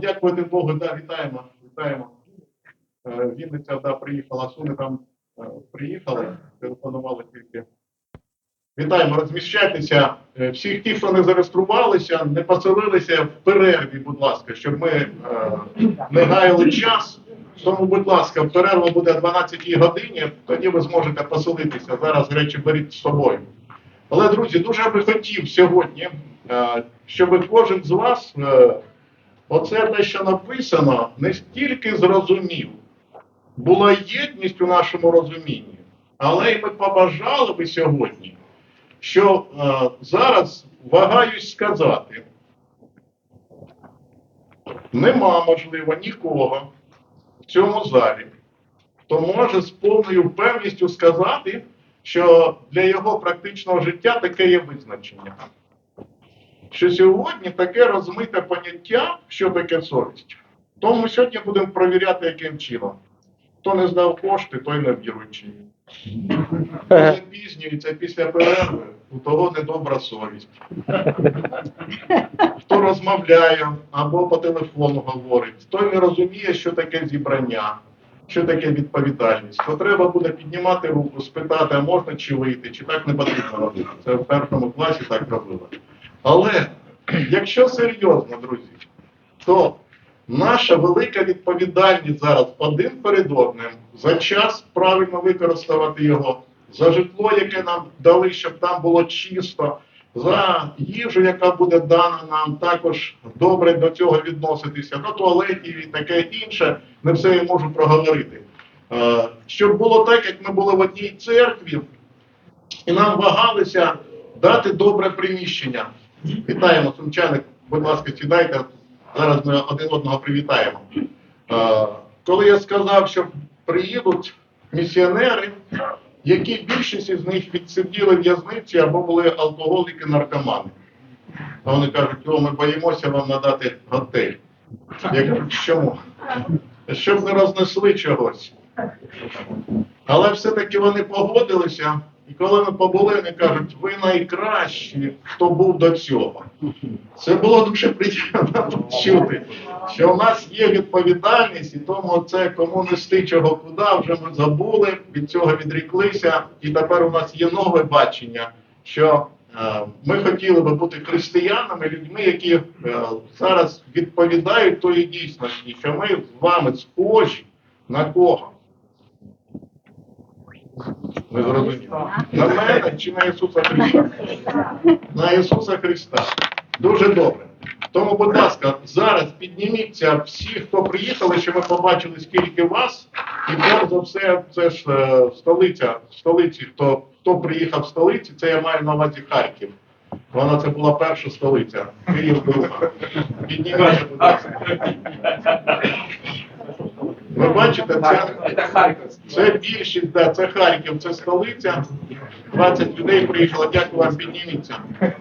Дякувати Богу, да, вітаємо, вітаємо. Е, Вінниця, да, приїхала, Суми там е, приїхали, телефонували тільки. Вітаємо, розміщайтеся. Е, Всіх ті, хто не зареєструвалися, не поселилися в перерві, будь ласка, щоб ми е, не гаяли час. Тому, будь ласка, перерва буде о 12 годині, тоді ви зможете поселитися. Зараз речі беріть з собою. Але, друзі, дуже би хотів сьогодні, е, щоб кожен з вас е, оце те, що написано, не стільки зрозумів. Була єдність у нашому розумінні, але й ми побажали би сьогодні, що е, зараз вагаюсь сказати, нема, можливо, нікого в цьому залі, хто може з повною впевністю сказати, що для його практичного життя таке є визначення. Що сьогодні таке розмите поняття, що таке совість. Тому сьогодні будемо провіряти, яким чином. Хто не здав кошти, той не віруючий. Хто запізнюється після перерви, у того недобра совість. Хто розмовляє або по телефону говорить, той не розуміє, що таке зібрання, що таке відповідальність. То треба буде піднімати руку, спитати, а можна чи вийти, чи так не потрібно робити. Це в першому класі так робили. Але якщо серйозно, друзі, то наша велика відповідальність зараз один перед одним за час правильно використовувати його, за житло, яке нам дали, щоб там було чисто, за їжу, яка буде дана нам, також добре до цього відноситися, до туалетів і таке інше. Не все я можу проговорити. Е, Щоб було так, як ми були в одній церкві, і нам вагалися дати добре приміщення. Вітаємо, сумчани, будь ласка, сідайте. Зараз ми один одного привітаємо. Е, Коли я сказав, що приїдуть місіонери, які більшість із них відсиділи в'язниці або були алкоголіки, наркомани. А вони кажуть, о, ми боїмося вам надати готель. Я кажу, чому? Щоб не рознесли чогось. Але все-таки вони погодилися, коли ми побули, вони кажуть, ви найкращі, хто був до цього. Це було дуже приємно чути, що у нас є відповідальність, і тому це кому нести чого куди, вже ми забули, від цього відріклися, і тепер у нас є нове бачення, що е, ми хотіли би бути християнами, людьми, які е, зараз відповідають тої дійсності, що ми з вами схожі на кого? Ви зрозуміли? На мене чи на Ісуса Христа? На Ісуса Христа. Дуже добре. Тому, будь ласка, зараз підніміться всі, хто приїхали, що ми побачили, скільки вас, і перш за все, це ж е, столиця, столиці, хто, хто приїхав в столиці, це я маю на увазі Харків. Вона це була перша столиця, Київ друга. Підніміться, будь ласка. Ви бачите, це, це більшість, да, це Харків, це столиця. 20 людей приїхало, дякую вам, підніміться.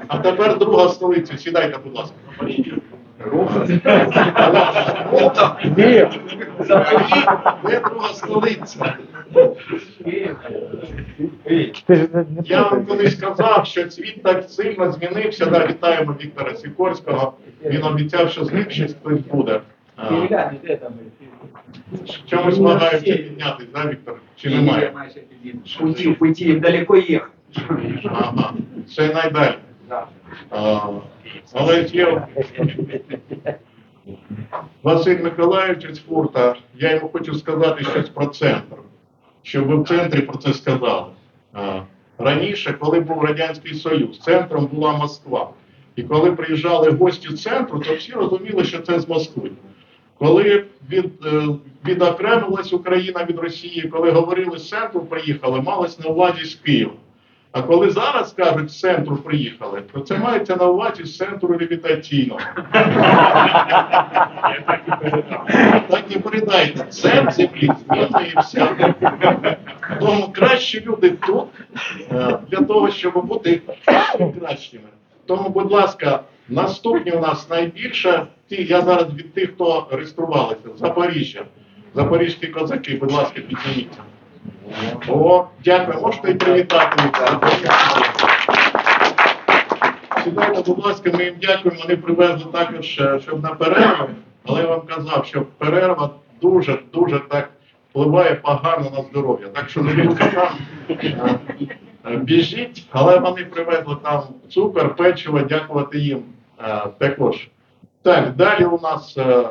А тепер друга столиця. Сідайте, будь ласка. Ні. Де друга столиця? Я вам колись сказав, що світ так сильно змінився. Да, вітаємо Віктора Сікорського. Він обіцяв, що з них щось хтось буде. Чомусь намагаються піднятись, да, Віктор? Чи немає? Уйти, уйти, далеко ехать. Ага, це найдалі. Да. А, Але є Василь Миколаївич з Фурта, я йому хочу сказати щось про центр, щоб ви в центрі про це сказали. А, Раніше, коли був Радянський Союз, центром була Москва. І коли приїжджали гості з центру, то всі розуміли, що це з Москви. Коли від, е, відокремилась Україна від Росії, коли говорили з центру приїхали, малось на увазі з Києва. А коли зараз кажуть з центру приїхали, то це мається на увазі з центру реабілітаційного. Так і передайте. Це землі змінюється. Тому кращі люди тут е, для того, щоб бути кращими. Тому, будь ласка, наступні у нас найбільше. Ті, я зараз від тих, хто реєструвалися, Запоріжжя. Запорізькі козаки, будь ласка, підніміться. О, дякую, можете і привітати. Сідайте, будь ласка, ми їм дякуємо. Вони привезли також, е, щоб на перерву. але я вам казав, що перерва дуже дуже так впливає погано на здоров'я. Так що не там е, е, біжіть, але вони привезли там цукор, печиво, дякувати їм також. Так, далі у нас е,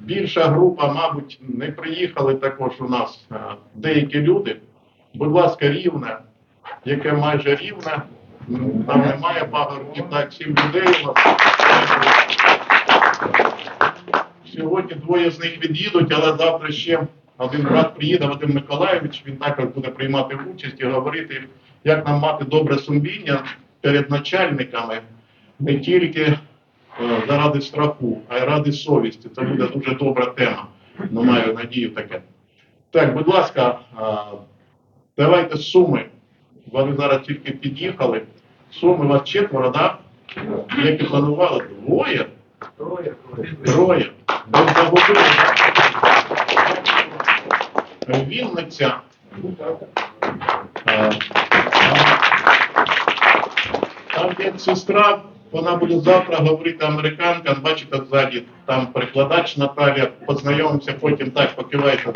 більша група, мабуть, не приїхали також у нас е, деякі люди. Будь ласка, рівне, яке майже рівне. Там немає пагорбів, так, сім людей у нас. Сьогодні двоє з них від'їдуть, але завтра ще один брат приїде, Вадим Миколаєвич, він також буде приймати участь і говорити, як нам мати добре сумління перед начальниками, не тільки заради страху, а й ради совісті. Це буде дуже добра тема. Ну, маю надію таке. Так, будь ласка, давайте суми. Вони зараз тільки під'їхали. Суми вас четверо? Да? Як і планували? Двоє? Троє, троє. Вінниця. Е, Там є сестра, вона буде завтра говорити американка, бачите ззаді, там перекладач Наталя, познайомимося потім так, покивайте.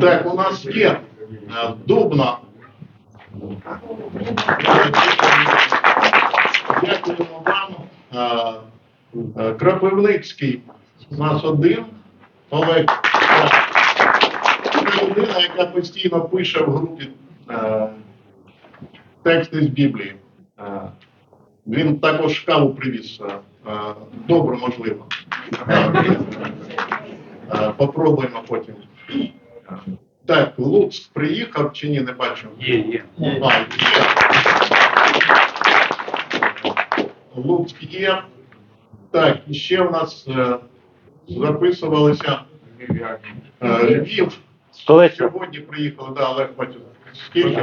Так, у нас є е, Дубна. Дякуємо вам. Е, е, Кропивницький у нас один. Олег. Це людина, яка постійно пише в групі е, тексти з Біблії. Е, Він також каву привіз. е, е, можливо. Попробуємо потім. Так, Луцьк приїхав чи ні, не бачу. Є, є. А, є. Луцьк є. Так, і ще в нас е, записувалися е, Львів. Сьогодні приїхали, да, Олег бачу. Скільки.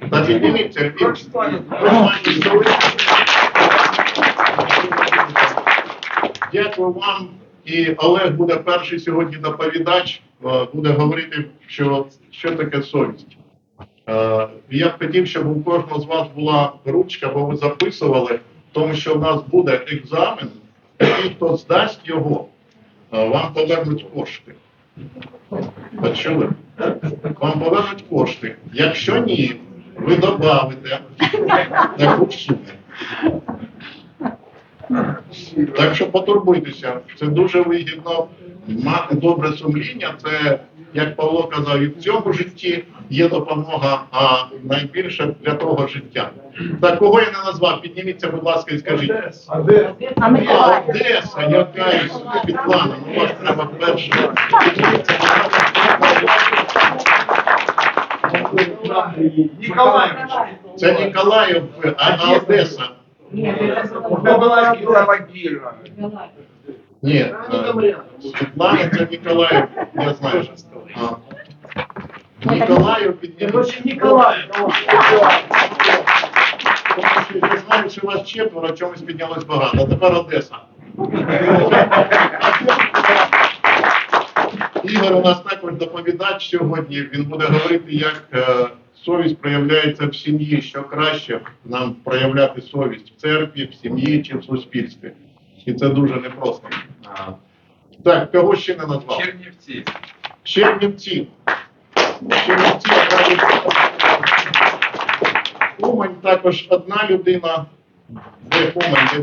Ви знаєте, столиця. Дякую вам. І Олег буде перший сьогодні доповідач, е, буде говорити, що, що таке совість. Е, Я б хотів, щоб у кожного з вас була ручка, бо ви записували, тому що в нас буде екзамен, і хто здасть його, е, вам повернуть кошти. Почули? Вам повернуть кошти. Якщо ні, ви додавите таку суму. Так що потурбуйтеся, це дуже вигідно мати добре сумління. Це, як Павло казав, і в цьому житті є допомога, а найбільше для того життя. Так, кого я не назвав, підніміться, будь ласка, і скажіть. А де? Я Одеса, якась Світлана, ну вас треба перше. Підніміться, будь Це Ніколаїв, а, а Одеса. Заводила. Ні, е, Світлана це Ніколаїв, я знаю. А. Ніколаїв підніміться. Короче, Ніколаєв. Тому що я знаю, що вас четверо, чомусь піднялось багато. Тепер Одеса. Ігор у нас також доповідач сьогодні. Він буде говорити, як е, совість проявляється в сім'ї, що краще нам проявляти совість в церкві, в сім'ї чи в суспільстві. І це дуже непросто. Так, кого ще не назвав? Чернівці. Чернівці. Умань також одна людина. Де Умань.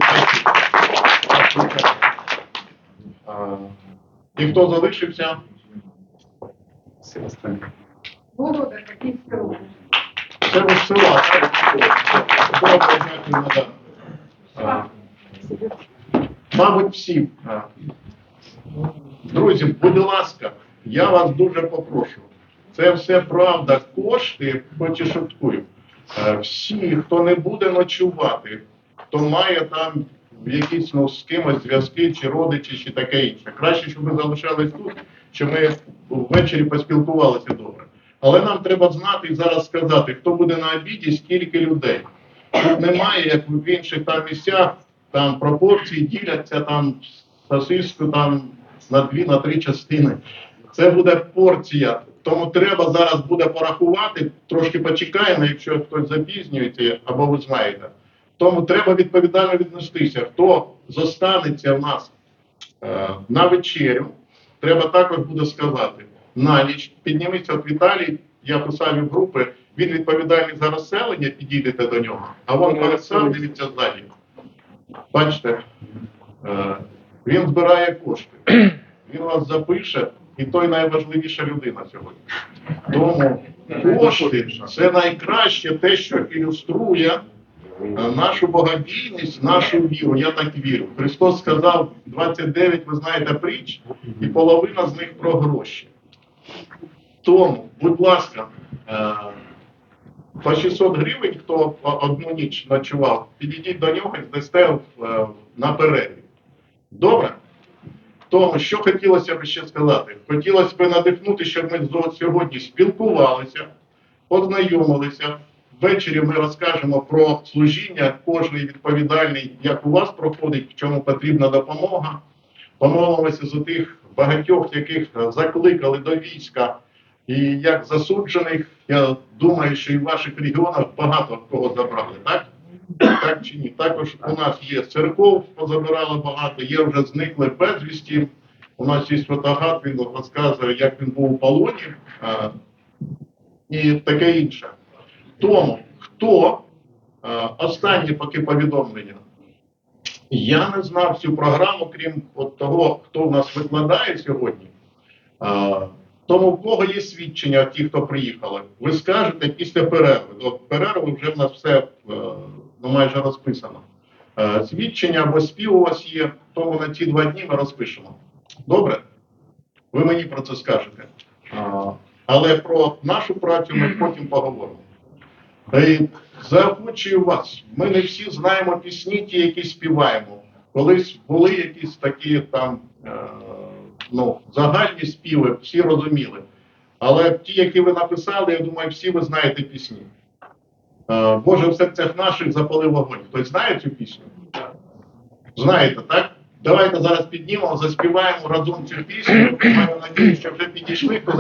А, І хто залишився? Володар, Київська область. Це ви села, так? Мабуть, всі. Друзі, будь ласка, я вас дуже попрошу. Це все правда, кошти, хоч і шуткую. Е, Всі, хто не буде ночувати, хто має там якісь ну, з кимось зв'язки, чи родичі, чи таке інше. Краще, щоб ви залишались тут, щоб ми ввечері поспілкувалися добре. Але нам треба знати і зараз сказати, хто буде на обіді, скільки людей. Тут немає, як в інших там місцях, там пропорції діляться там сосиску там на дві, на три частини. Це буде порція. Тому треба зараз буде порахувати, трошки почекаємо, якщо хтось запізнюється, або ви знаєте. Тому треба відповідально віднестися. Хто зостанеться в нас е, на вечерю, треба також буде сказати на ніч. Підніміться от Віталій, я писав в групи, він відповідальний за розселення, підійдете до нього, а вон пересам, дивіться ззаді. Бачите, е, він збирає кошти, він вас запише, і той найважливіша людина сьогодні. Тому кошти це найкраще те, що ілюструє е, нашу богобійність, нашу віру. Я так вірю. Христос сказав 29, ви знаєте, притч, і половина з них про гроші. Тому, будь ласка, е, по 600 гривень, хто одну ніч ночував, підійдіть до нього і здасте е, на перерві. Добре? Тому, що хотілося б ще сказати? Хотілося б надихнути, щоб ми сьогодні спілкувалися, познайомилися. Ввечері ми розкажемо про служіння, кожний відповідальний, як у вас проходить, в чому потрібна допомога. Помолимося за тих багатьох, яких закликали до війська, і як засуджених, я думаю, що і в ваших регіонах багато кого забрали, так? Так? Також у нас є церков, позабирали багато, є вже зникли безвісті. У нас є фотограф, він розказує, як він був у полоні а, і таке інше. Тому хто а, останнє поки повідомлення. Я не знав цю програму, крім от того, хто в нас викладає сьогодні. А, тому в кого є свідчення, ті, хто приїхали, ви скажете після перерви. До перерви вже в нас все е, ну, майже розписано. Е, свідчення або спів у вас є, тому на ці два дні ми розпишемо. Добре? Ви мені про це скажете. Але про нашу працю ми потім поговоримо. Е, Заохочую вас. Ми не всі знаємо пісні, ті, які співаємо. Колись були якісь такі там е, ну, загальні співи, всі розуміли. Але ті, які ви написали, я думаю, всі ви знаєте пісні. Е, Боже, в серцях наших запалив вогонь. Хтось знає цю пісню? Знаєте, так? Давайте зараз піднімемо, заспіваємо разом цю пісню. Маю надію, що вже підійшли.